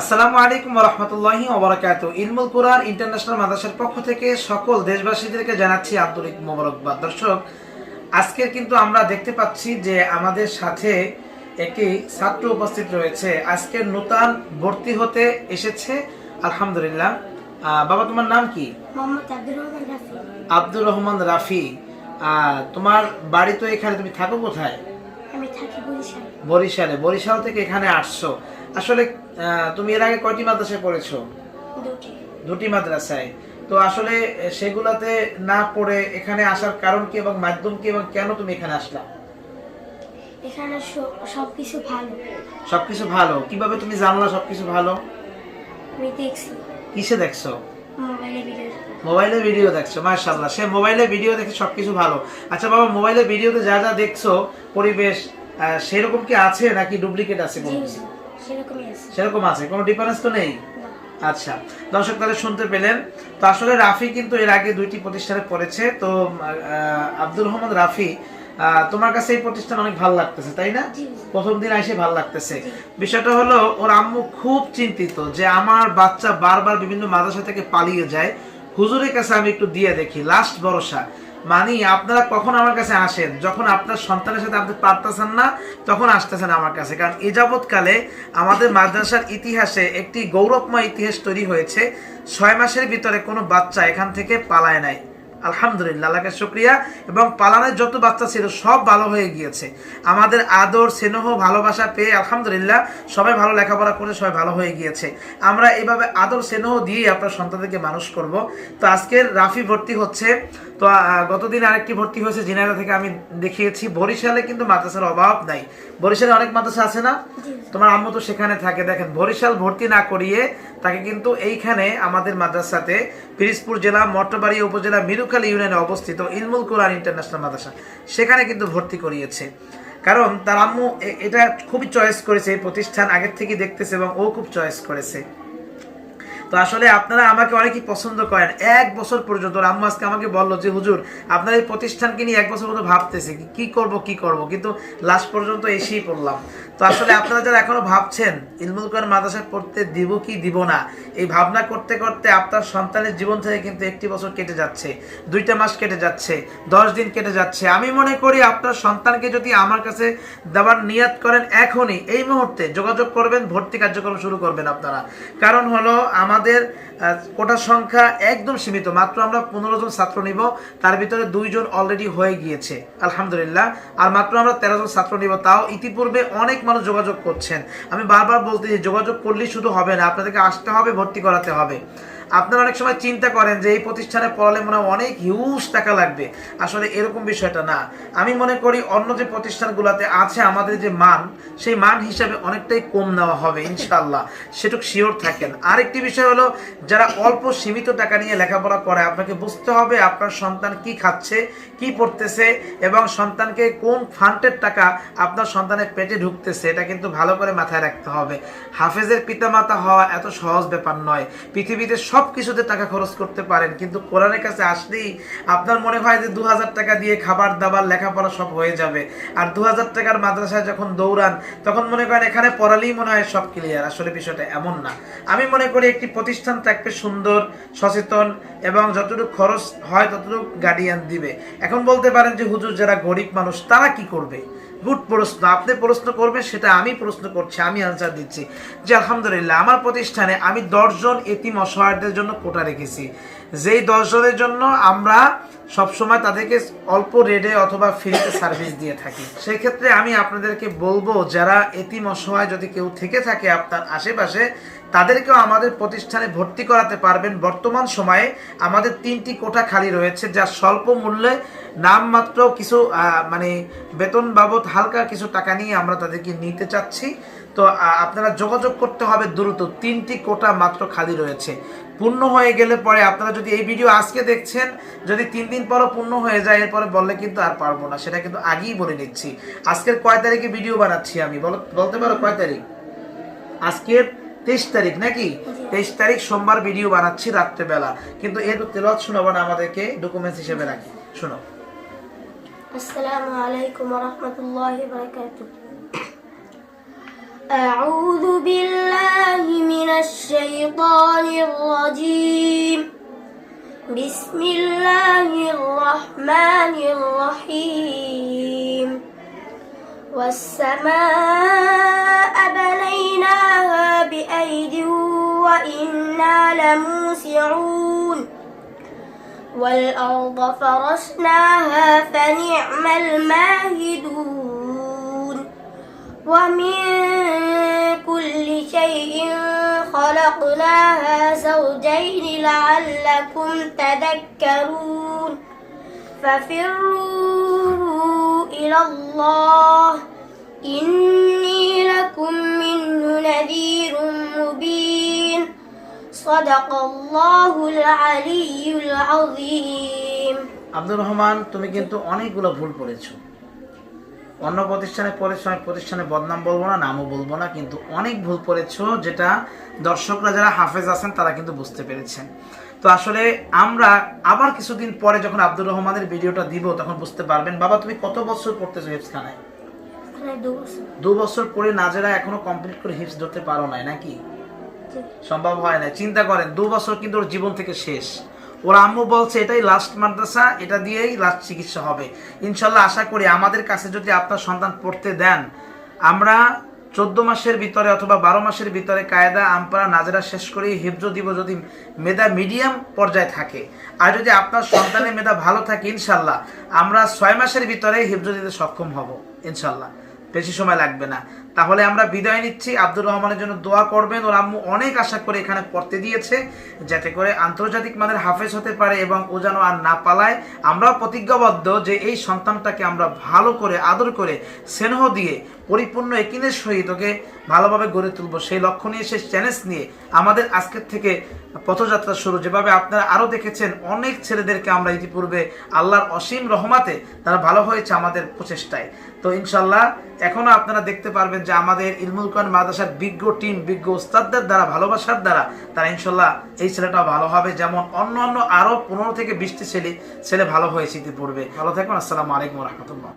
আসসালামু আলাইকুম রহমতুল্লাহি ওবরাকাত ইলমুল কোরআন ইন্টারন্যাশনাল মাদ্রাসার পক্ষ থেকে সকল দেশবাসীদেরকে জানাচ্ছি আন্তরিক মোবারকবাদ। দর্শক আজকে কিন্তু আমরা দেখতে পাচ্ছি যে আমাদের সাথে একটি ছাত্র উপস্থিত রয়েছে। আজকে নূতন ভর্তি হতে এসেছে আলহামদুলিল্লাহ। আহ, বাবা তোমার নাম কি? আব্দুর রহমান রাফি। তোমার বাড়ি তো এখানে তুমি থাকো কোথায়? বরিশাল। বরিশালে। থেকে এখানে আসছো। আসলে তুমি এর আগে কয়টি মাদ্রাসায় পড়েছো? দুটি। মাদ্রাসায়। তো আসলে সেগুলাতে না পড়ে এখানে আসার কারণ কি এবং মাধ্যম কি এবং কেন তুমি এখানে আসলা? এখানে সব কিছু ভালো। সবকিছু ভালো। কীভাবে তুমি জানলা সবকিছু ভালো? আমি দেখছি। কিসে দেখছ। মোবাইলে ভিডিও দেখছ মাশাআল্লাহ। সে মোবাইলে ভিডিও দেখে সবকিছু ভালো। আচ্ছা বাবা মোবাইলে ভিডিওতে যা যা দেখছ পরিবেশ সেরকম কি আছে নাকি ডুপ্লিকেট আছে কোনো কিছু? সেরকম আছে কোনো ডিফারেন্স তো নেই? আচ্ছা দর্শক তাহলে শুনতে পেলেন। তো আসলে রাফি কিন্তু এর আগে দুইটি প্রতিষ্ঠানে পড়েছে। তো আব্দুর রহমান রাফি তোমার কাছে এই প্রতিষ্ঠান অনেক ভালো লাগতেছে তাই না? প্রথম দিন এসে ভালো লাগতেছে। বিষয়টা হলো ওর আম্মু খুব চিন্তিত যে আমার বাচ্চা বারবার বিভিন্ন মাদ্রাসা থেকে পালিয়ে যায়। হুজুরের কাছে আমি একটু দিয়ে দেখি লাস্ট ভরসা। মানে আপনারা কখন আমার কাছে আসেন? যখন আপনার সন্তানের সাথে আপনি পারতেছেন না, তখন আসতেছেন আমার কাছে। কারণ এ যাবৎকালে আমাদের মাদ্রাসার ইতিহাসে একটি গৌরবময় ইতিহাস তৈরি হয়েছে। ছয় মাসের ভিতরে কোনো বাচ্চা এখান থেকে পালায় নাই। আলহামদুলিল্লাহ আল্লাহকে শুক্রিয়া। এবং পালানের যত বাচ্চা ছিল, সব ভালো হয়ে গিয়েছে। আমাদের আদর, স্নেহ, ভালোবাসা পেয়ে আলহামদুলিল্লাহ সবাই ভালো লেখাপড়া করে সবাই ভালো হয়ে গিয়েছে। আমরা এভাবে আদর, স্নেহ দিয়ে আপনার সন্তানদেরকে মানুষ করব। তো আজকের রাফি ভর্তি হচ্ছে। তো গতদিন আরেকটি ভর্তি হয়েছে জিনারা থেকে আমি দেখিয়েছি। বরিশালে কিন্তু মাদ্রাসার অভাব নাই। বরিশালে অনেক মাদ্রাসা আছে না? তোমার আম্মু তো সেখানে থাকে। দেখেন বরিশাল ভর্তি না করিয়ে তাকে কিন্তু এইখানে আমাদের মাদ্রাসাতে পিরিজপুর জেলা মট্টবাড়ি উপজেলা মিরুখালী ইউনিয়নে অবস্থিত ইলমুল কোরআন ইন্টারন্যাশনাল মাদ্রাসা। সেখানে কিন্তু ভর্তি করিয়েছে। কারণ তার আম্মু এটা খুবই চয়েস করেছে এই প্রতিষ্ঠান। আগের থেকে দেখতেছে এবং ও খুব চয়েস করেছে। তো আসলে আপনারা আমাকে অনেকেই পছন্দ করেন। এক বছর পর্যন্ত আম্মা আজকে আমাকে বলল যে, হুজুর, আপনার এই প্রতিষ্ঠানকে নিয়ে এক বছর পর্যন্ত ভাবতেছে। কি করব কি করব? কিন্তু লাস্ট পর্যন্ত এসেই পড়লাম। তো আসলে আপনারা যারা এখনও ভাবছেন, ইলমুল কোরআন মাদ্রাসায় পড়তে দিব কি দিব না, এই ভাবনা করতে করতে আপনার সন্তানের জীবন থেকে কিন্তু একটি বছর কেটে যাচ্ছে, দুইটা মাস কেটে যাচ্ছে, দশ দিন কেটে যাচ্ছে। আমি মনে করি আপনার সন্তানকে যদি আমার কাছে দেওয়ার নিয়াত করেন এখনই, এই মুহূর্তে যোগাযোগ করবেন, ভর্তি কার্যক্রম শুরু করবেন আপনারা। কারণ হলো আমাদের কোটার সংখ্যা একদম সীমিত, মাত্র আমরা পনেরো জন ছাত্র নিব, তার ভিতরে দুইজন অলরেডি হয়ে গিয়েছে, আলহামদুলিল্লাহ। আর মাত্র আমরা তেরো জন ছাত্র নিব, তাও ইতিপূর্বে অনেক মানুষ যোগাযোগ করছেন। আমি বারবার বলতে যোগাযোগ করলেই শুধু হবে না, আপনাদেরকে আসতে হবে, ভর্তি করাতে হবে। আপনারা অনেক সময় চিন্তা করেন যে এই প্রতিষ্ঠানে পড়ালে মনে হয় অনেক হিউজ টাকা লাগবে। আসলে এরকম বিষয়টা না। আমি মনে করি অন্য যে প্রতিষ্ঠানগুলোতে আছে আমাদের যে মান, সেই মান হিসাবে অনেকটাই কম নেওয়া হবে ইনশাল্লাহ সেটুকু শিওর থাকেন। আরেকটি বিষয় হলো, যারা অল্প সীমিত টাকা নিয়ে লেখাপড়া করে, আপনাকে বুঝতে হবে আপনার সন্তান কি খাচ্ছে, কি পড়তেছে, এবং সন্তানকে কোন ফান্ডের টাকা আপনার সন্তানের পেটে ঢুকতেছে, এটা কিন্তু ভালো করে মাথায় রাখতে হবে। হাফেজের পিতামাতা হওয়া এত সহজ ব্যাপার নয়। পৃথিবীতে সব কিছুতে টাকা খরচ করতে পারেন, কিন্তু কোরআনের কাছে আসলেই আপনার মনে হয় যে দু হাজার টাকা দিয়ে খাবার দাবার, লেখাপড়া সব হয়ে যাবে। আর দু হাজার টাকার মাদ্রাসায় যখন দৌড়ান, তখন মনে করেন এখানে পড়ালেই মনে হয় সব ক্লিয়ার আসলে বিষয়টা এমন না। আমি মনে করি একটি প্রতিষ্ঠান থাকবে সুন্দর, সচেতন এবং যতটুকু খরচ হয় ততটুকু গার্ডিয়ান দিবে। এখন বলতে পারেন যে হুজুর যারা গরিব মানুষ, তারা কি করবে? গুড প্রশ্ন, আপনি প্রশ্ন করবেন, সেটা আমি প্রশ্ন করছি, আমি আনসার দিচ্ছি। যে আলহামদুলিল্লাহ, আমার প্রতিষ্ঠানে আমি দশজন এতিম অসহায়দের জন্য কোটা রেখেছি। যেই দশজনের জন্য আমরা সবসময় তাদেরকে অল্প রেটে অথবা ফ্রিতে সার্ভিস দিয়ে থাকি। সেই ক্ষেত্রে আমি আপনাদেরকে বলব, যারা এতিম অসহায় যদি কেউ থেকে থাকে আপনার আশেপাশে, তাদেরকেও আমাদের প্রতিষ্ঠানে ভর্তি করাতে পারবেন। বর্তমান সময়ে আমাদের তিনটি কোঠা খালি রয়েছে, যা স্বল্প মূল্যে নামমাত্র কিছু মানে বেতন বাবদ হালকা কিছু টাকা নিয়ে আমরা তাদেরকে নিতে চাচ্ছি। তো আপনারা যোগাযোগ করতে হবে দ্রুত। তিনটি কোটা মাত্র খালি রয়েছে। পূর্ণ হয়ে গেলে পরে আপনারা যদি এই ভিডিও আজকে দেখছেন, যদি তিন দিন পরও পূর্ণ হয়ে যায়, এরপরে বললে কিন্তু আর পারব না। সেটা কিন্তু আগেই বলে নিচ্ছি। আজকের কয় তারিখে ভিডিও বানাচ্ছি আমি? বলো, বলতে পারো কয় তারিখ? আজকের তেইশ তারিখ নাকি? তেইশ তারিখ সোমবার ভিডিও বানাচ্ছি রাত্রেবেলা। কিন্তু এর তেলত শোনাবো না, আমাদেরকে ডকুমেন্টস হিসেবে রাখি। শোনো। আসসালামু আলাইকুম ওরহমতুল্লাহি বারাকাতুহু। أعوذ بالله من الشيطان الرجيم. بسم الله الرحمن الرحيم. والسماء بنيناها بأيد وإنا لموسعون. والأرض فرشناها فنعم الماهدون. ومن كل شيء خلقناها زوجين لعلكم تذكرون ففروا إلى الله إني لكم منه نذير مبين صدق الله العلي العظيم আব্দুর রহমান তুমি কিন্তু অনেকগুলো ভুল করেছো অন্য প্রতিষ্ঠানে পড়েছো প্রতিষ্ঠানে বদনাম বলব না নামও বলব না কিন্তু অনেক ভুল করেছ যেটা দর্শকরা যারা হাফেজ আছেন তারা কিন্তু বুঝতে পেরেছেন। তো আসলে আমরা আবার কিছুদিন পরে যখন আব্দুর রহমানের ভিডিওটা দিব তখন বুঝতে পারবেন বাবা তুমি কত বছর পড়তেছো হিফসখানায় দু বছর। পরে নাজেরা এখনও কমপ্লিট করে হিফস ধরতে পারো নাই নাকি? সম্ভব হয় না চিন্তা করেন দু বছর কিন্তু ওর জীবন থেকে শেষ। ওর আম্মু বলছে, এটাই লাস্ট মাদ্রাসা, এটা দিয়েই লাস্ট চিকিৎসা হবে। ইনশাল্লাহ আশা করি আমাদের কাছে যদি আপনার সন্তান পড়তে দেন, আমরা চোদ্দ মাসের ভিতরে অথবা বারো মাসের ভিতরে কায়দা আমপারা নাজেরা শেষ করে হিফজ দিব যদি মেধা মিডিয়াম পর্যায়ে থাকে। আর যদি আপনার সন্তানের মেধা ভালো থাকে, ইনশাল্লাহ আমরা ছয় মাসের ভিতরে হিফজ দিতে সক্ষম হব, ইনশাল্লাহ। বেশি সময় লাগবে না। তাহলে আমরা বিদায় নিচ্ছি। আব্দুর রহমানের জন্য দোয়া করবেন। ওর আম্মু অনেক আশা করে এখানে পড়তে দিয়েছে, যাতে করে আন্তর্জাতিক মানের হাফেজ হতে পারে এবং ও যেন আর না পালায়। আমরাও প্রতিজ্ঞাবদ্ধ যে এই সন্তানটাকে আমরা ভালো করে, আদর করে, স্নেহ দিয়ে, পরিপূর্ণ একিনের সহিত ওকে ভালোভাবে গড়ে তুলবো। সেই লক্ষ্য নিয়ে, সেই চ্যালেঞ্জ নিয়ে আমাদের আজকের থেকে পথযাত্রা শুরু। যেভাবে আপনারা আরও দেখেছেন, অনেক ছেলেদেরকে আমরা ইতিপূর্বে আল্লাহর অসীম রহমাতে তারা ভালো হয়েছে আমাদের প্রচেষ্টায়। তো ইনশাল্লাহ এখনও আপনারা দেখতে পারবেন যে আমাদের ইলমুল কোরআন মাদ্রাসার বিজ্ঞ টিম, বিজ্ঞ উস্তাদদের দ্বারা, ভালোবাসার দ্বারা তারা ইনশাল্লাহ এই ছেলেটাও ভালো হবে। যেমন অন্য অন্য আরও পনেরো থেকে বিশটি ছেলে ছেলে ভালো হয়েছে ইতিপূর্বে। ভালো থাকুন, আসসালামু আলাইকুম রহমতুল্লাহ।